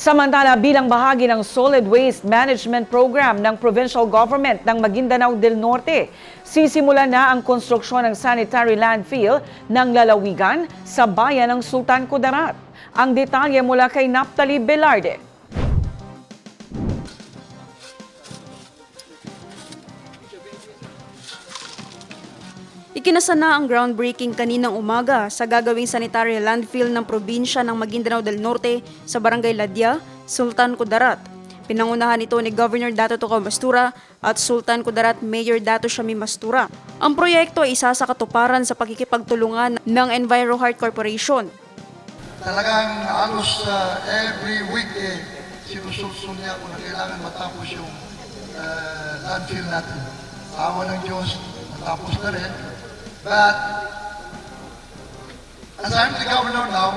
Samantala, bilang bahagi ng Solid Waste Management Program ng Provincial Government ng Maguindanao del Norte, sisimula na ang konstruksyon ng sanitary landfill ng lalawigan sa bayan ng Sultan Kudarat. Ang detalye mula kay Naptali Velarde. Ikinasa na ang groundbreaking kaninang umaga sa gagawing sanitary landfill ng probinsya ng Maguindanao del Norte sa Barangay Ladya, Sultan Kudarat. Pinangunahan ito ni Governor Dato Toco Mastura at Sultan Kudarat Mayor Dato Shami Mastura. Ang proyekto ay isa sa katuparan sa pakikipagtulungan ng EnviroHeart Corporation. Talagang halos uh, every week eh, sinusulsul niya na kailangan matapos yung uh, landfill natin. Awa ng Diyos, matapos na rin. But, as I'm the governor now,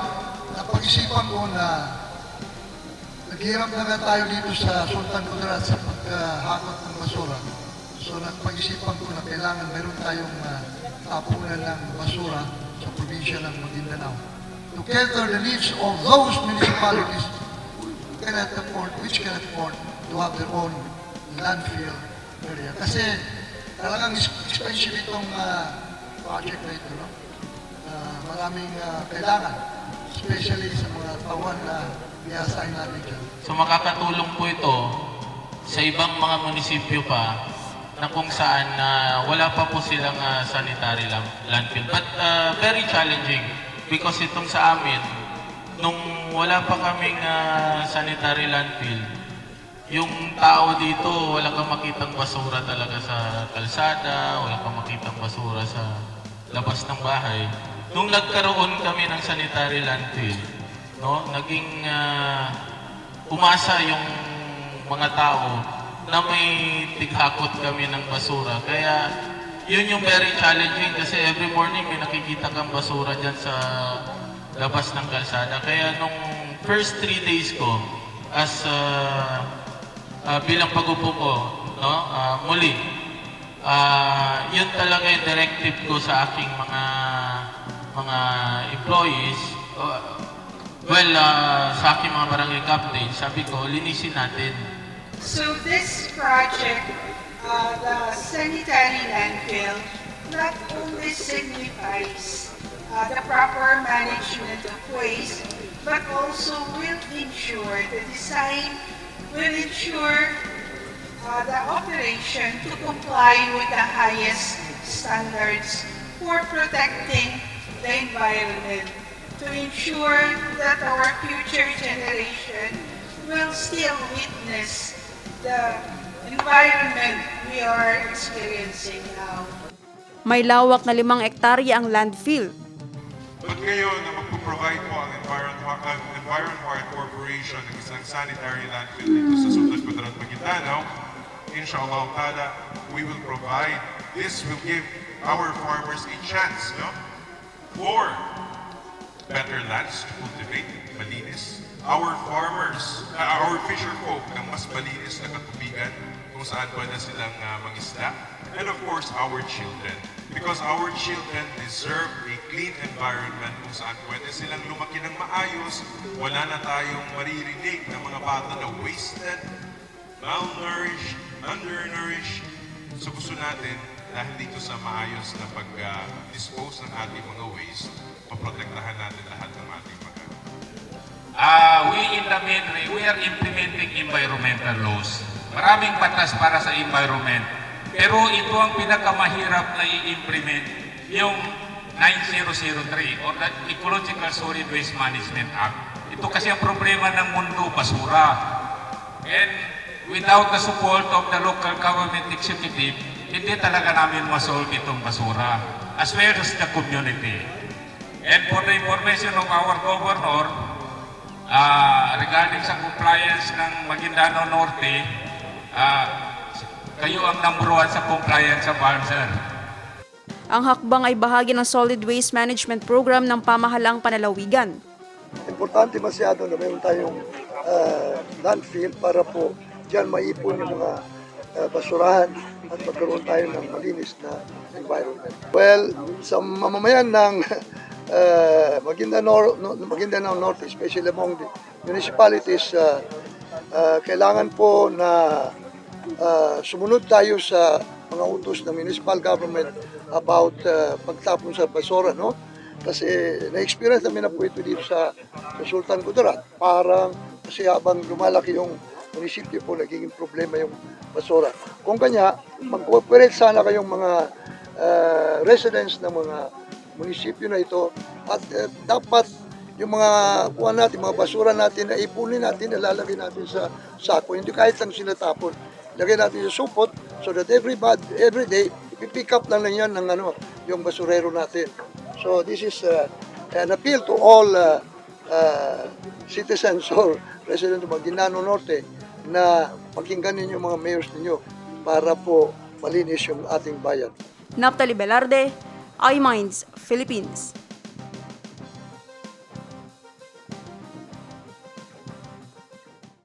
napag-isipan ko na naghirap na nga tayo dito sa Sultan Kudarat sa pagkahakot ng basura. So, napag-isipan ko na kailangan meron tayong uh, tapunan ng basura sa probinsya ng Maguindanao to cater the needs of those municipalities cannot afford, which can afford to have their own landfill area. Kasi talagang expensive itong ah, project na ito, no? Ah, maraming ah, kailangan, especially sa mga tawan na i-assign natin dyan. So makakatulong po ito sa ibang mga munisipyo pa na kung saan na wala pa po silang ah, sanitary landfill. But ah, very challenging because itong sa amin, nung wala pa kaming ah, sanitary landfill, yung tao dito, wala kang makitang basura talaga sa kalsada, wala kang makitang basura sa labas ng bahay. Nung nagkaroon kami ng sanitary landfill, no, naging ah, umasa yung mga tao na may tighakot kami ng basura. Kaya yun yung very challenging kasi every morning may nakikita kang basura dyan sa labas ng kalsada. Kaya nung first three days ko as ah, ah, bilang pagupo ko, no, ah, muli, ah, yun talaga yung directive ko sa aking mga mga employees. Uh, well, ah, sa aking mga barangay captain, sabi ko, linisin natin. So this project, uh, the sanitary landfill, not only signifies uh, the proper management of waste, but also will ensure the design ensure uh, the operation to comply with the highest standards for protecting the environment to ensure that our future generation will still witness the environment we are experiencing now. May lawak na limang ektarya ang landfill But ngayon na magpo-provide po ang Environ, ang Environ Corporation ng isang sanitary landfill dito sa Sultan Kudarat, Maguindanao, inshallah ta'ala, we will provide, this will give our farmers a chance, no? For better lands to cultivate, malinis. Our farmers, uh, our fisher folk ng mas malinis na katubigan kung saan pwede silang uh, mangisda. And of course, our children. Because our children deserve a clean environment kung saan pwede silang lumaki ng maayos. Wala na tayong maririnig ng mga bata na wasted, malnourished, undernourished. So gusto natin, dahil dito sa maayos na pag-dispose ng ating mga waste, we in the Medre, we are implementing environmental laws. Maraming batas para sa environment. Pero ito ang pinakamahirap na i-implement, yung 9003 or the Ecological Solid Waste Management Act. Ito kasi ang problema ng mundo, basura. And without the support of the local government executive, hindi talaga namin masolve itong basura as well as the community. And for the information of our governor, Ah, regarding sa compliance ng Maguindanao Norte, ah, kayo ang number one sa compliance sa Banser. Ang hakbang ay bahagi ng Solid Waste Management Program ng pamahalang panalawigan. Importante masyado na mayroon tayong ah, landfill para po dyan maipon yung mga ah, basurahan at magkaroon tayo ng malinis na environment. Well, sa mamamayan ng uh, Maguindanao, no, Maguindanao Norte, especially among the municipalities, uh, uh, kailangan po na uh, sumunod tayo sa mga utos ng municipal government about uh, pagtapon sa basura, no? Kasi na-experience namin na po ito dito sa, sa Sultan Kudarat. Parang kasi habang lumalaki yung munisipyo po, nagiging problema yung basura. Kung kanya, mag-cooperate sana kayong mga uh, residents ng mga munisipyo na ito at uh, dapat yung mga kuha natin, mga basura natin na ipunin natin, nalalagay natin sa sako. Hindi kahit lang sinatapon. Lagay natin sa supot so that every, bad, every day, ipipick up lang lang yan ng ano, yung basurero natin. So this is uh, an appeal to all uh, uh, citizens or residents of Maguindanao Norte na pakinggan ninyo mga mayors ninyo para po malinis yung ating bayan. Naptali Velarde, iMinds, Philippines.